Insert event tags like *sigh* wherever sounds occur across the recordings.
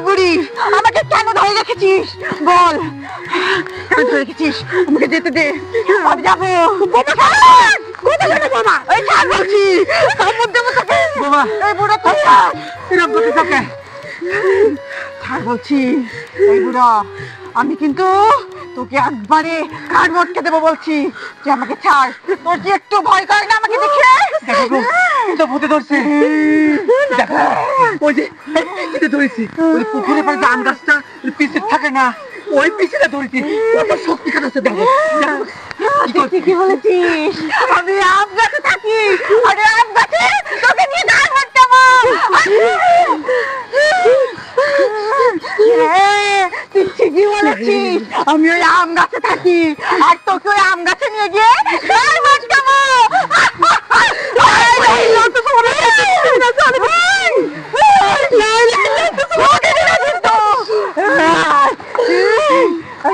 বুড়ি আমাকে কেন ধরে রেখেছিস? বল। কেন ধরে রেখেছিস? আমাকে যেতে দে। আমি যাব। বোমা! কোথায় বোমা? ছাড় বলছি। আমার দেবো তোকে বোমা। এই বুড়ো বলছি। এই বুড়ো আমি কিন্তু তোকে একবারে কার মটকে দেবো বলছি। যে আমাকে ছাড়। তোর কি একটু ভয় করে না আমাকে দেখে? দেখো ভূতে ধরছে। দেখো ওই যে এটা ধরেছি। ওই পুকুরে পাশে আম গাছটা পিছিয়ে থাকে না ওই পিছিয়ে ধরেছি। কত শক্তি কাটাচ্ছে দেখো। কি বলেছিস আমি আম গাছে থাকি আরে আম গাছে তোকে নিয়ে গান মারতাম হ্যাঁ, তুই ঠিকই বলেছিস আমি ওই আম গাছে থাকি। আর তোকে ওই আম গাছে নিয়ে গিয়ে গান মারতাম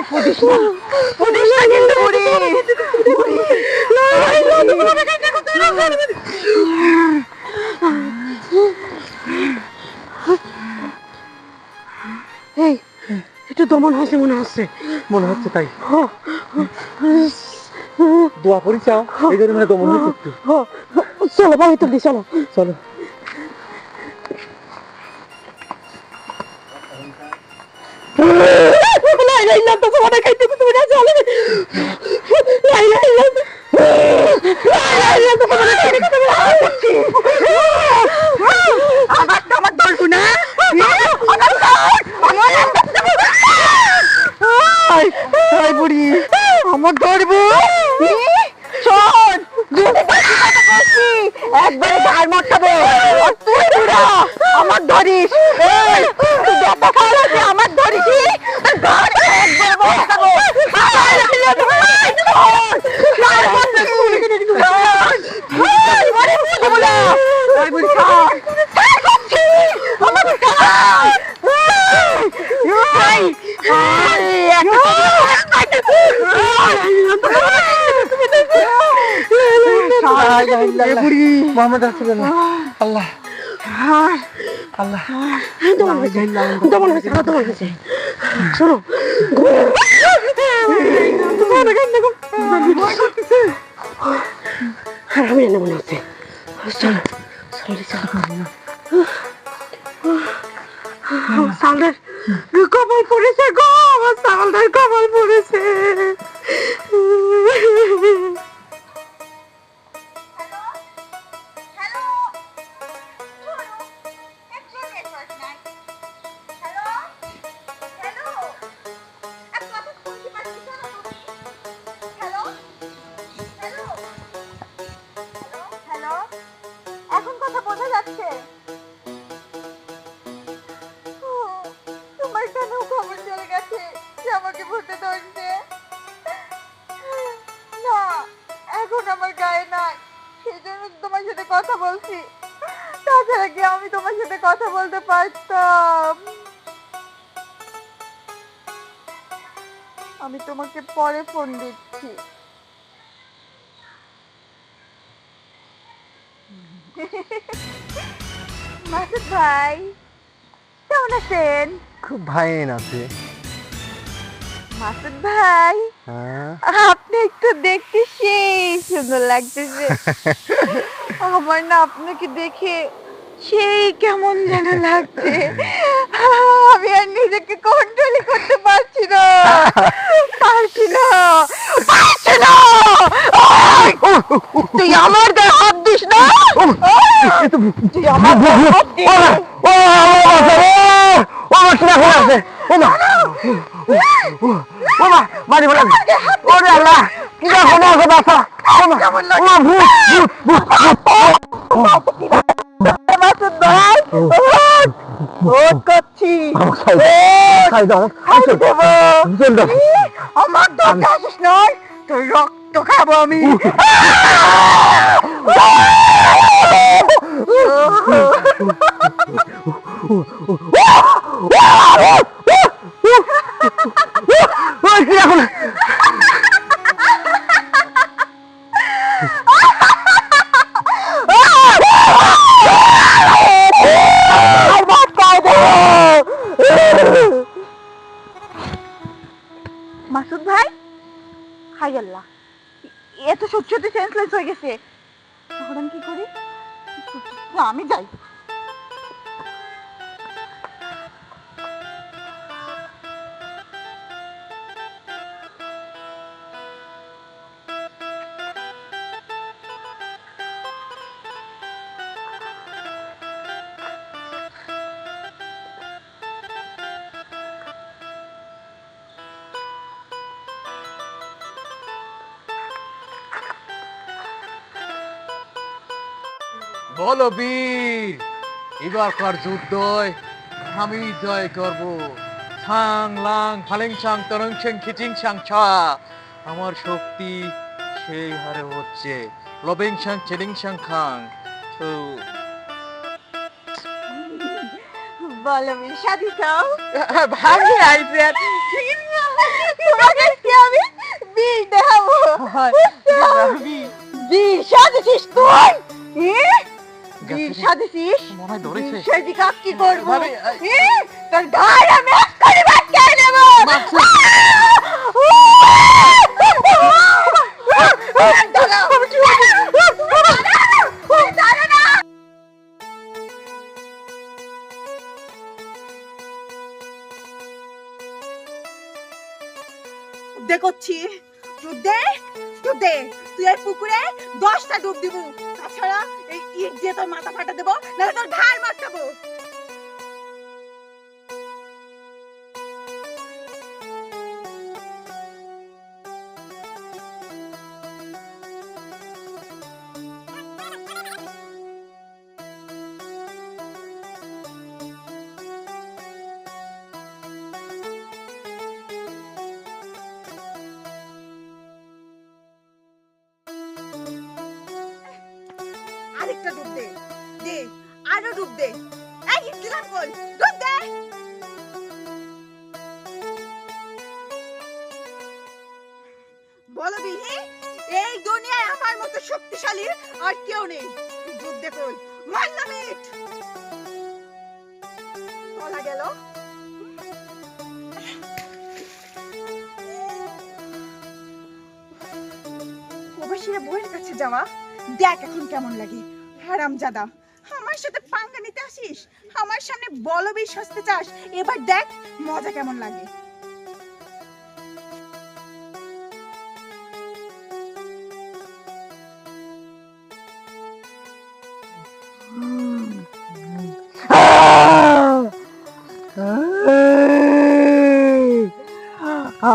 পুলিশ না পুলিশ না কিন্তু বুড়ি বুড়ি এই একটু দমন হয়েছে মনে হচ্ছে। মনে হচ্ছে তাই। দোয়া করি চাও? এই জন্য মানে দমন হচ্ছে একটু? চলো বাড়ি তুলি চলো। চলো। না না না না না আমার দলটু না আমার আমার এই বুড়ি? আমার ধরবো? শোন একবারে ঘাড় মটকাবো আর তুই বুড়া আমার ধরিস। এই, তুই দেখা খাওয়া মোহাম্মদ রাসূলুল্লাহ আল্লাহ। আল্লাহ। দমন হয়েছে। দমন হয়েছে দমন হয়েছে। শোনো আর আমি এনে মনে হচ্ছে। চলো চলো চলো সালদার কপাল বলছি। তাছাড়া কি আমি তোমার সাথে কথা বলতে পারতাম? আমি তোমাকে পরে ফোন দিচ্ছি। মাসুদ ভাই কেমন আছেন? খুব ভাইন আছে। মাসুদ ভাই হ্যাঁ। আপনি একটু দেখতে সেই সুন্দর লাগতেছে। *laughs* আমার না আপনাকে দেখে সেই কেমন যেন লাগছে। আমি আর নিজেকে কন্ট্রোল করতে পারছি না। পারছি না। পারছি না। তুই আমার গায়ে হাত দিস না! তুই আমার গায়ে হাত দিস। ও খোলা আছে ও মা ও মা মারি ওরে আল্লাহ আছে ও আমার দরকার আসিস নয় তোর রক্ত খাব আমি এখন কি করি? আমি যাই। বলো বীর এবারকার যুদ্ধয় আমি জয় করব। সাং লাং ফালেং সাং তরং সেং খিচিং সাং ছা। আমার শক্তি সেই হারে হচ্ছে। লবেং সাং চেডিং সাং খাং। তো বলো সাদি চাও ভাবি আইছে। তোমাকে আমি বিল দেখাবো? বিল সাজেছিস তুই? কি করব? তোর আমি এক্ষুনি নেব। দাঁড়া না। ডুবদে করছি। ডুবদে ডুবদে তুই এই পুকুরে দশটা ডুব দিব। তাছাড়া ইট দিয়ে তোর মাথা ফাটা দেবো নাহলে তোর ঘাড় মারতাবো আরেকটা ডুব দে। দে, আরও ডুব দে। এই কই ডুব দে। বলো এই দুনিয়ায় আমার মতো শক্তিশালী আর কেউ নেই। ডুব দে কই। মারলাম ইট বলা গেল। প্রবাসীরা বইয়ের কাছে যাওয়া। দেখ এখন কেমন লাগে। হারাম জাদা আমার সাথে পাঙ্গা নিতে আসিস? আমার সামনে বলবি সস্তে চাস। এবার দেখ, মজা কেমন লাগে।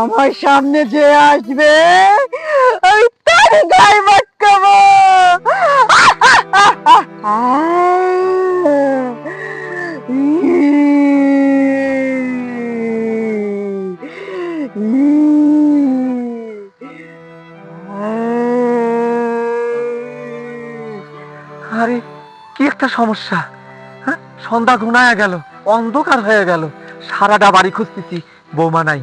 আমার সামনে যে আসবে আমি তার গায়ে আরে কি একটা সমস্যা? হ্যাঁ? সন্ধ্যা ঘুনায় গেল অন্ধকার হয়ে গেল। সারাটা বাড়ি খুঁজতেছি বৌমা নাই।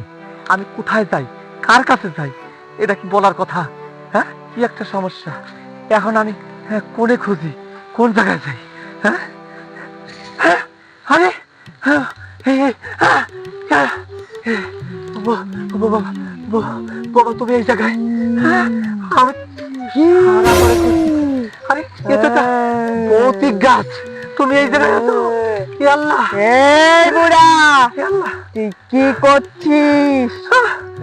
আমি কোথায় যাই? কার কাছে যাই? এটা কি বলার কথা? হ্যাঁ? কি একটা সমস্যা? এখন আমি হ্যাঁ, কোনে খুঁজি? কোন জায়গায় যাই? হ্যাঁ? হ্যাঁ, আরে হ্যাঁ, বাবা তুমি এই জায়গায় হ্যাঁ, ভৌতিক গাছ তুমি এই জায়গায় আছো? আল্লাহ এই বুড়া আল্লাহ তুই কি করছিস?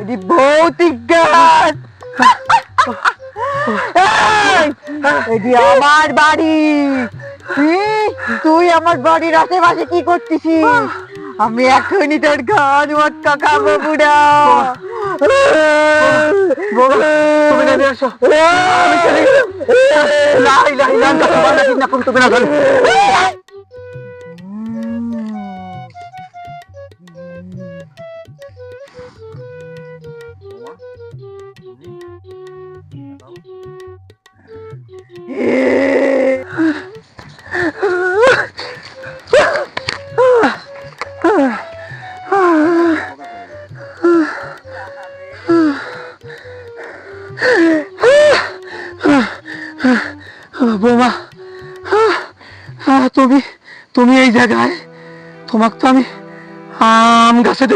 এটি ভৌতিক গাছ। এটি আমার বাড়ি। তুই তুই আমার বাড়ির আশেপাশে কি করতেছিস? আমি এখনই তোর গান মটকা খাব বুড়া। বাবা, তুমি নেমে আসো আমি চলে গেলাম লা ইলাহা ইল্লাল্লাহ সুবহানাকা ইন্নী কুনতু মিনাজ জালিমিন বৌমা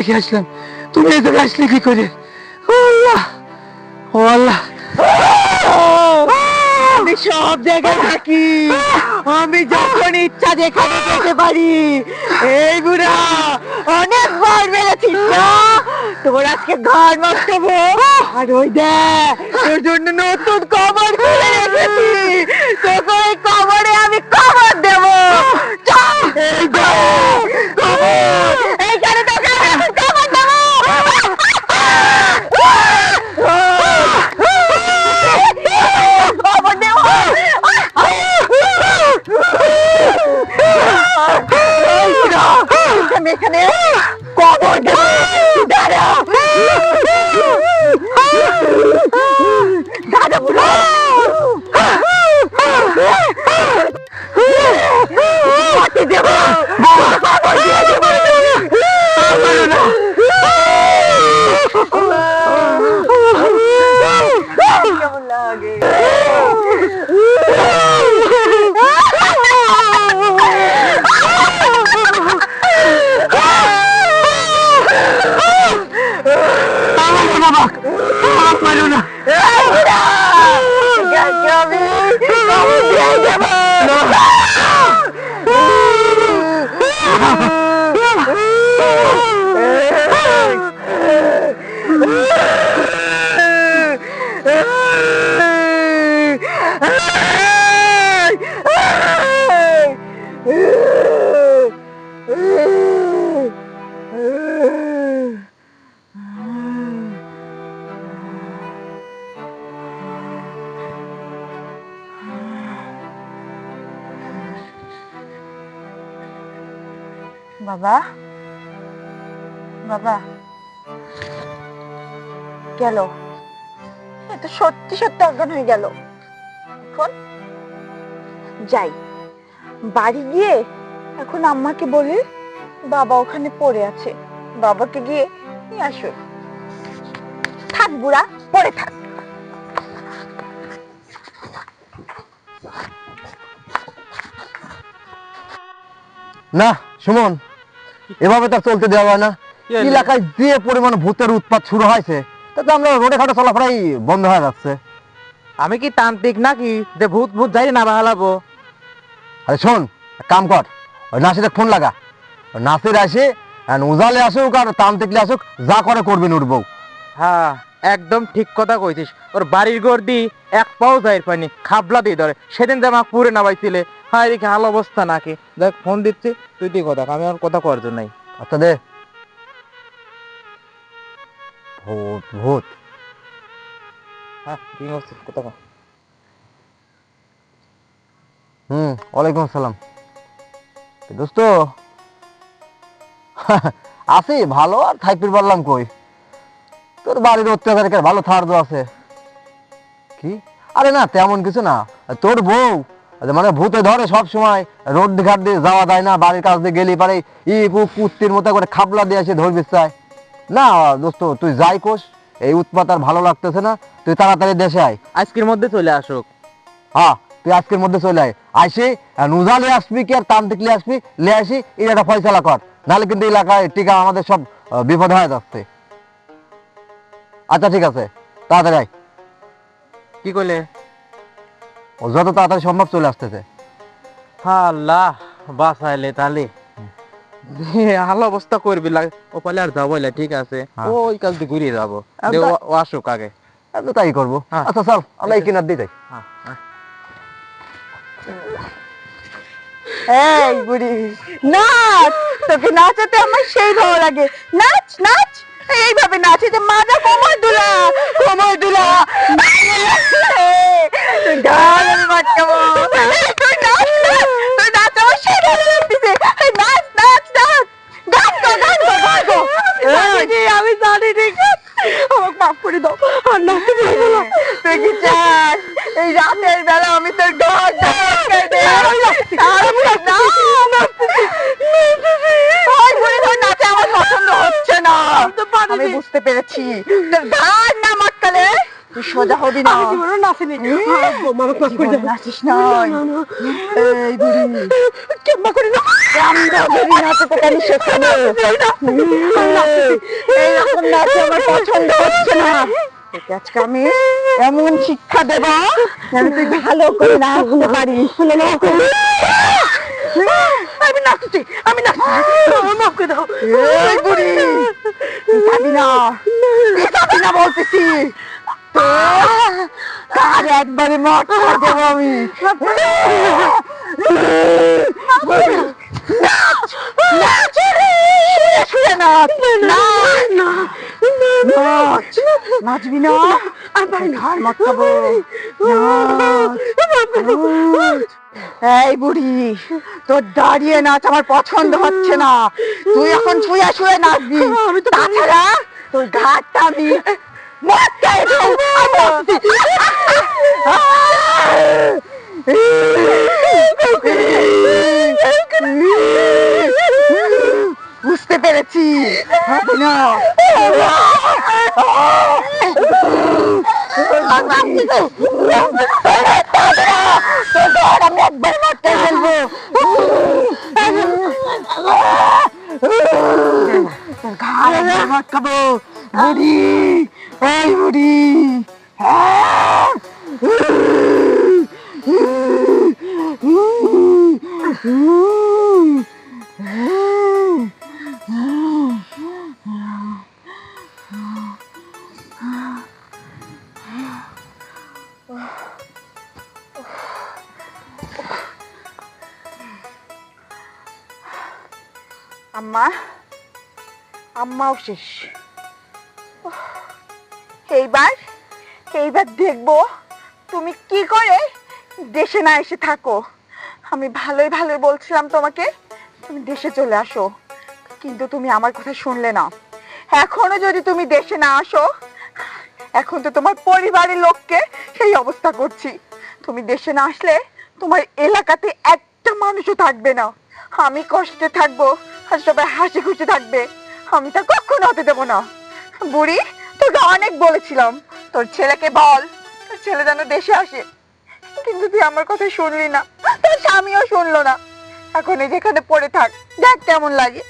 আম দেখে আসলাম তুমি এই আসলে কি করে? ও আল্লাহ! ও আল্লাহ! সব জায়গায় থাকি। আমি যখন ইচ্ছা যেখানে যেতে পারি। এই বুড়া, অনেকবার মেরেছিস না? তোর আজকে ঘর মাস্টাবো আর ওই দেখ, তোর জন্য নতুন কবর খুলে রেখেছি। তোকে ওই কবরে আমি কবর দেবো। এই দেখ Iya, বাবা বাবা গেল এ তো সত্যি সত্যি অজ্ঞান হয়ে গেল। এখন যাই। বাড়ি গিয়ে এখন আম্মাকে বলি বাবা ওখানে পড়ে আছে। বাবাকে গিয়ে নিয়ে আসো। থাক বুড়া পড়ে থাক। না সুমন এভাবে তো আর চলতে দেওয়া হয় না। এলাকায় যে পরিমাণ ভূতের উৎপাত শুরু হয়েছে তাতে আমরা রোডে ঘাটে চলাফেরাই বন্ধ হয়ে যাচ্ছে। আমি কি তান্ত্রিক নাকি যে ভূত ভূত যাই না বাহালাবো আরে শোন এক কাম কর ওই নাসিরের ফোন লাগা। ওই নাসির আসে আর উজালে আসুক আর তান্ত্রিকলে আসুক যা করে করবি উঠবো হ্যাঁ একদম ঠিক কথা কইছিস। ওর বাড়ির ঘর দি এক পাও যাই পানি খাবলা দিয়ে ধরে। সেদিন যে আমাকে পুরে নামাইছিলে হ্যাঁ এদিকে হাল অবস্থা নাকি। দেখ ফোন দিচ্ছি তুই তুই কথা আমি আর কথা করার জন্য নাই। আচ্ছা দে। ভূত ভূত। হ্যাঁ। হুম, ওয়ালাইকুম আসসালাম। দোস্ত? *laughs* ভালো আর থাকতে পারলাম কই? তোর বাড়ির অত্যাচারে ভালো থার আছে। কি? আরে না, তেমন কিছু না। তোর বউ মানে ভূতে ধরে সব সময় রোড ঘাট দিয়ে যাওয়া যায় না, বাড়ির কাছ দিয়ে গেলি পারে, ই কুত্তির মতো করে খাবলা দিয়ে এসে ধরবি চায়। না দোস্ত তুই যাই কোষ এই উৎপাত আর ভালো লাগতেছে না তুই তাড়াতাড়ি দেশে আয়। আজকের মধ্যে চলে আসুক। হ্যাঁ তুই আজকের মধ্যে চলে আয়। আইসে নুজালে আসবি কি আর তান্ত্রিক লিয়ে আসবি লিয়ে আসি এই একটা ফয়সালা কর। নাহলে কিন্তু এলাকায় টিকা আমাদের সব বিপদ হয়ে যাচ্ছে। আচ্ছা ঠিক আছে তাড়াতাড়ি আয়। কি করলে? ও যত তাড়াতাড়ি সম্ভব চলে আসতেছে। আল্লাহ বাঁচাইলে তাহলে *laughs* হাল অবস্থা করবি লাগে ও পালে আর যাব ঠিক আছে? হ্যাঁ। ওই কাল দিয়ে ঘুরিয়ে যাব। তা- ও- আসুক আগে। আমি তাই করব। হ্যাঁ। আচ্ছা চল আমরা এই কিনার দিয়ে যাই। হ্যাঁ এই বুড়ি। নাচ! তোকে নাচাতে আমার সেই ভালো লাগে। নাচ নাচ! এইভাবে নাচে যে মাজা কোমর দুলা কোমর দুলা গান আমি তুই নাচ তুই নাচ আমার সেই ভালো লাগতেছে। নাচ! আমি জানি ঠিক আমাকে মাফ করে দাও আর না তুই কি চাস এই রাতের বেলা আমি তোর ঘর আমার পছন্দ হচ্ছে না আমি বুঝতে পেরেছি তোর মাটকালে তুই সোজা হবি না না এই বুড়ি করে না তোকে আমি শেখাবো এইরকম নাচে আমার পছন্দ হচ্ছে না তোকে আজকে আমি এমন শিক্ষা দেব যেন তুই ভালো করে নাচতে পারিস শুনে না আমি নাচছি আমি নাচছি মাফ করে দাও এই বুড়ি যাবি না যাবি না বলতেছি আর একবারে মত দেবো আমি নাচবি না আমি ঘর মত খাব নাচ। এই বুড়ি তোর দাঁড়িয়ে নাচ আমার পছন্দ হচ্ছে না তুই এখন শুয়ে শুয়ে নাচবি তাছাড়া তোর ঘাটটা আমি মদ খেয়ে ফেলব। বুঝতে পেরেছি। হবে না তোর আমি একবার মারতে ফেলব। তোর ঘাড় একবার মদ খাব বুড়ি এই বুড়ি আম্মা আম্মাও শেষ উফ, এইবার এইবার দেখব তুমি কি করে দেশে না এসে থাকো। আমি ভালোই ভালোই বলছিলাম তোমাকে, তুমি দেশে চলে আসো। কিন্তু তুমি আমার কথা শুনলে না। এখনও যদি তুমি দেশে না আসো, এখন তো তোমার পরিবারের লোককে সেই অবস্থা করছি। তুমি দেশে না আসলে তোমার এলাকাতে একটা মানুষও থাকবে না। আমি কষ্টে থাকব আর সবাই হাসি খুশি থাকবে। আমি তা কখনো হতে দেবো না। বুড়ি তোকে অনেক বলেছিলাম। তোর ছেলেকে বল, তোর ছেলে যেন দেশে আসে। কিন্তু তুই আমার কথা শুনলি না, তোর স্বামীও শুনলো না। এখন যেখানে পড়ে থাক, দেখ কেমন লাগে।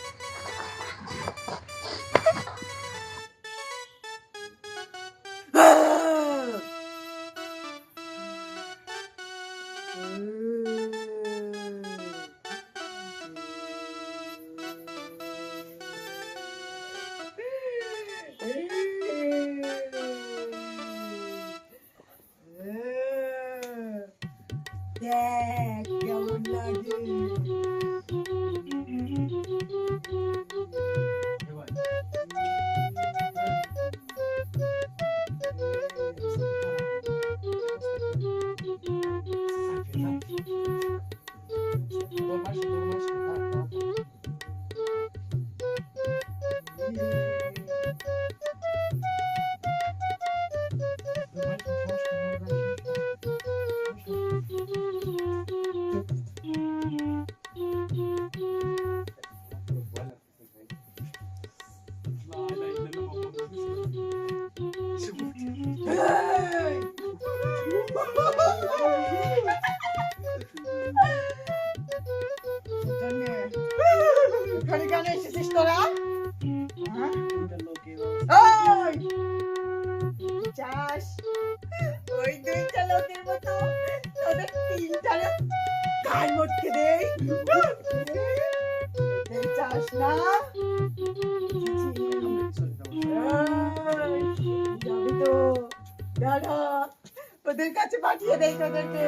তোদেরকে।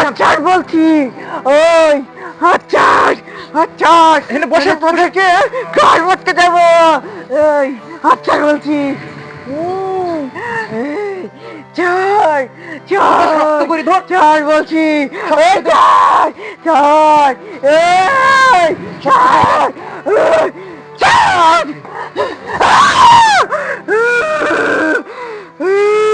আচ্ছা বলছি। ওই আচ্ছা এখানে বসে তোদেরকে ঘর মটকে দেবো। এই আচ্ছা বলছি। চার চার করে ধর। চার বলছি। এই চার চার এই চার চার Ah! *laughs* Ah!